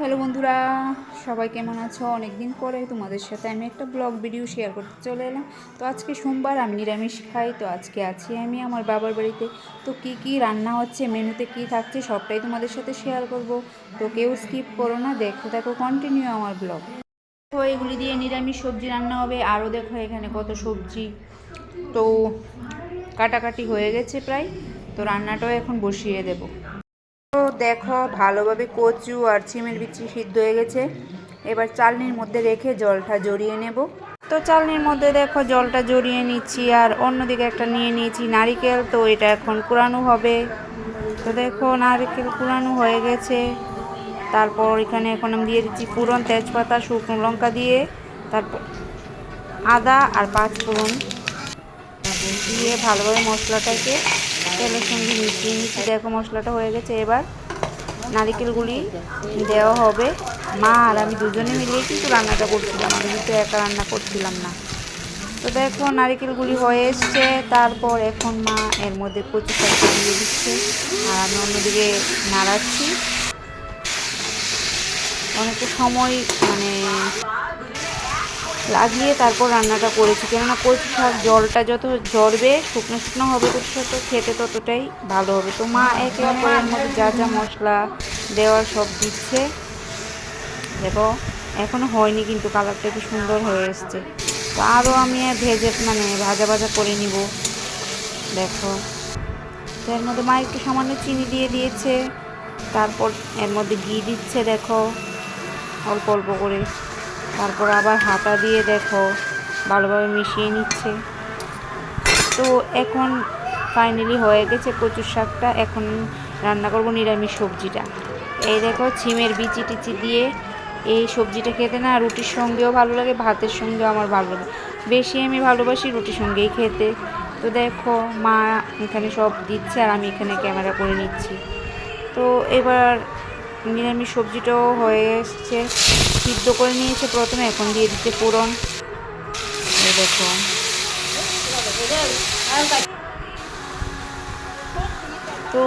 Hello বন্ধুরা, সবাই কেমন আছো? অনেক দিন পরে তোমাদের সাথে আমি একটা ব্লগ ভিডিও শেয়ার করতে চলে এলাম। তো আজকে সোমবার আমি নিরামিষ খাই, তো আজকে আছি আমি আমার বাবার বাড়িতে। তো কি কি রান্না হচ্ছে, মেনুতে কি থাকছে, সবটাই তোমাদের সাথে শেয়ার করব। তো কেউ স্কিপ করো না, দেখতে থাকো কন্টিনিউ আমার ব্লগ। তো এগুলি দিয়ে নিরামিষ সবজি রান্না হবে। আরও দেখো এখানে কত সবজি। তো কাটাকাটি হয়ে গেছে প্রায়। তো রান্নাটাও এখন বসিয়ে দেবো। তো দেখো, ভালোভাবে কচু আর চিমের বিচি সিদ্ধ হয়ে গেছে। এবার চালনির মধ্যে রেখে জলটা জড়িয়ে নেব। তো চালনির মধ্যে দেখো, জলটা জড়িয়ে নিচ্ছি আর অন্যদিকে একটা নিয়ে নিয়েছি নারিকেল। তো এটা এখন কুড়ানো হবে। তো দেখো, নারিকেল কুড়ানো হয়ে গেছে। তারপর এখানে এখন আমি দিয়ে দিচ্ছি পুরন তেজপাতা, শুকনো লঙ্কা দিয়ে। তারপর আদা আর পাঁচ ফোড়ন দিয়ে ভালোভাবে মশলাটাকে তেলের সঙ্গে মিশিয়ে নিচ্ছি। দেখো মশলাটা হয়ে গেছে। এবার নারিকেলগুলি দেওয়া হবে। মা আর আমি দুজনে মিলিয়ে কিন্তু রান্নাটা করছিলাম। আমি কিন্তু একা রান্না করছিলাম না। তো দেখো নারিকেলগুলি হয়ে এসছে। তারপর এখন মা এর মধ্যে কচু শাকটা দিয়ে দিচ্ছে। আর আমি অন্যদিকে নাড়াচ্ছি। অনেকটা সময় মানে লাগিয়ে তারপর রান্নাটা করেছি। কেননা কচু শাক জলটা যত ঝরবে, শুকনো শুকনো হবে কচু শাকটা খেতে ততটাই ভালো হবে। তো মা একে অপরের মধ্যে যা যা মশলা দেওয়ার সব দিচ্ছে। দেখো এখনও হয়নি কিন্তু কালারটা কি সুন্দর হয়ে এসছে। তো আরও আমি ভেজে মানে ভাজা ভাজা করে নিব। দেখো। তো এর মধ্যে মা একটু সামান্য চিনি দিয়ে দিয়েছে। তারপর এর মধ্যে ঘি দিচ্ছে, দেখো। অল্প অল্প করে। তারপর আবার হাতা দিয়ে দেখো, ভালোভাবে মিশিয়ে নিচ্ছে। তো এখন ফাইনালি হয়ে গেছে কচুর শাকটা, এখন রান্না করব নিরামিষ সবজিটা। এই দেখো ছিমের বিচি টিচি দিয়ে এই সবজিটা খেতে না রুটির সঙ্গেও ভালো লাগে, ভাতের সঙ্গেও আমার ভালো লাগে। বেশি আমি ভালোবাসি রুটির সঙ্গেই খেতে। তো দেখো মা এখানে সব দিচ্ছে আর আমি এখানে ক্যামেরা করে নিচ্ছি। তো এবার নিরামিষ সবজিটাও হয়ে এসছে। সিদ্ধ করে নিয়েছে প্রথমে, এখন দিয়ে ফোড়ন। এই দেখো। তো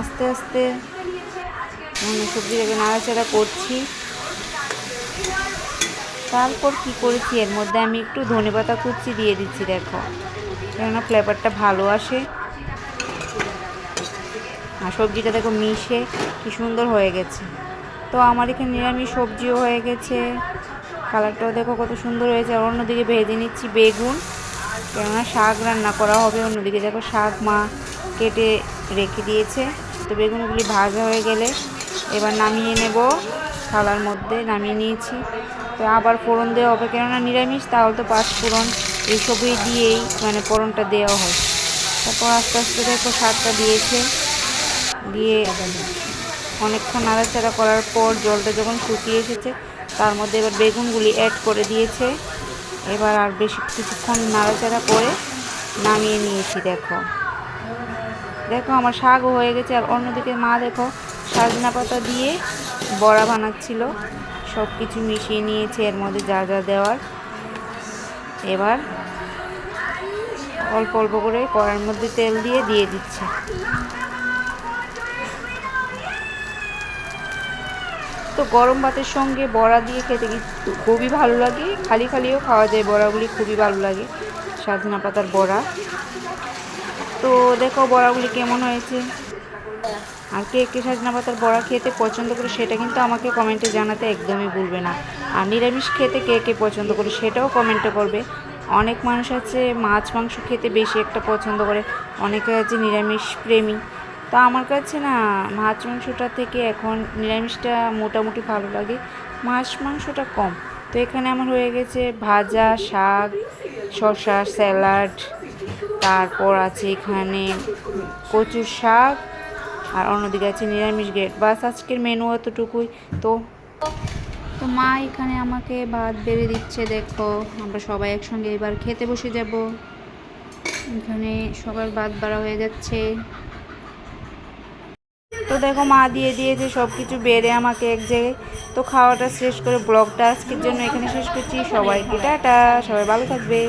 আস্তে আস্তে সবজিটাকে নাড়াচাড়া করছি। তারপর কি করেছি? এর মধ্যে আমি একটু ধনে পাতা কুচি দিয়ে দিচ্ছি, দেখো। কেননা ফ্লেভারটা ভালো আসে। আর সবজিটা দেখো মিশে, কি সুন্দর হয়ে গেছে। তো আমার এখানে নিরামিষ সবজিও হয়ে গেছে। কালারটাও দেখো কত সুন্দর হয়েছে। আর অন্যদিকে ভেজে নিচ্ছি বেগুন। কেননা শাক রান্না করা হবে। অন্যদিকে দেখো শাক মা কেটে রেখে দিয়েছে। তো বেগুনগুলি ভাজা হয়ে গেলে এবার নামিয়ে নেব। থালার মধ্যে নামিয়ে নিয়েছি। তো আবার ফোড়ন দেওয়া হবে। কেননা নিরামিষ, তাহলে তো পাঁচ ফোড়ন এইসবই দিয়েই মানে ফোড়নটা দেওয়া হয়। তারপর আস্তে আস্তে দেখো শাকটা দিয়েছে। দিয়ে অনেকক্ষণ নাড়াচাড়া করার পর জলটা যখন শুকিয়ে এসেছে, তার মধ্যে এবার বেগুনগুলি অ্যাড করে দিয়েছে। এবার আর বেশি কিছুক্ষণ নাড়াচাড়া করে নামিয়ে নিয়েছি, দেখো। দেখো, আমার শাকও হয়ে গেছে। আর অন্যদিকে মা, দেখো, সাজনা পাতা দিয়ে বড়া বানাচ্ছিল। সব কিছু মিশিয়ে নিয়েছে, এর মধ্যে যা যা দেওয়ার। এবার অল্প অল্প করে কড়ার মধ্যে তেল দিয়ে দিয়ে দিচ্ছে। তো গরম ভাতের সঙ্গে বড়া দিয়ে খেতে খুবই ভালো লাগে? খালি খালিও খাওয়া যায়, বড়াগুলি খুবই ভালো লাগে সাজনা পাতার বড়া। তো দেখো বড়াগুলি কেমন হয়েছে। আর কে কে সাজনা পাতার বড়া খেতে পছন্দ করে সেটা কিন্তু আমাকে কমেন্টে জানাতে একদমই ভুলবে না। আর নিরামিষ খেতে কে কে পছন্দ করে সেটাও কমেন্টে করবে অনেক মানুষ আছে মাছ মাংস খেতে বেশি একটা পছন্দ করে, অনেকে আছে নিরামিষ প্রেমী। তো আমার কাছে না মাছ মাংসটা থেকে এখন নিরামিষটা মোটামুটি ভালো লাগে। মাছ মাংসটা কম। তো এখানে আমার হয়ে গেছে ভাজা, শাক, শসা, স্যালাড, তারপর আছে এখানে কচুর শাক আর অন্যদিকে আছে নিরামিষ গেট বাস আজকের মেনু অতটুকুই তো তো মা এখানে আমাকে ভাত বেড়ে দিচ্ছে, দেখো। আমরা সবাই একসঙ্গে এবার খেতে বসে যাব। এখানে সবার ভাত বাড়া হয়ে যাচ্ছে। তো দেখো মা দিয়ে দিয়েছে সব কিছু বেড়ে আমাকে এক জায়গায়। তো খাওয়াটা শেষ করে ব্লগটা আজকের জন্য এখানে শেষ করছি। সবাইকে টাটা, সবাই ভালো থাকবে।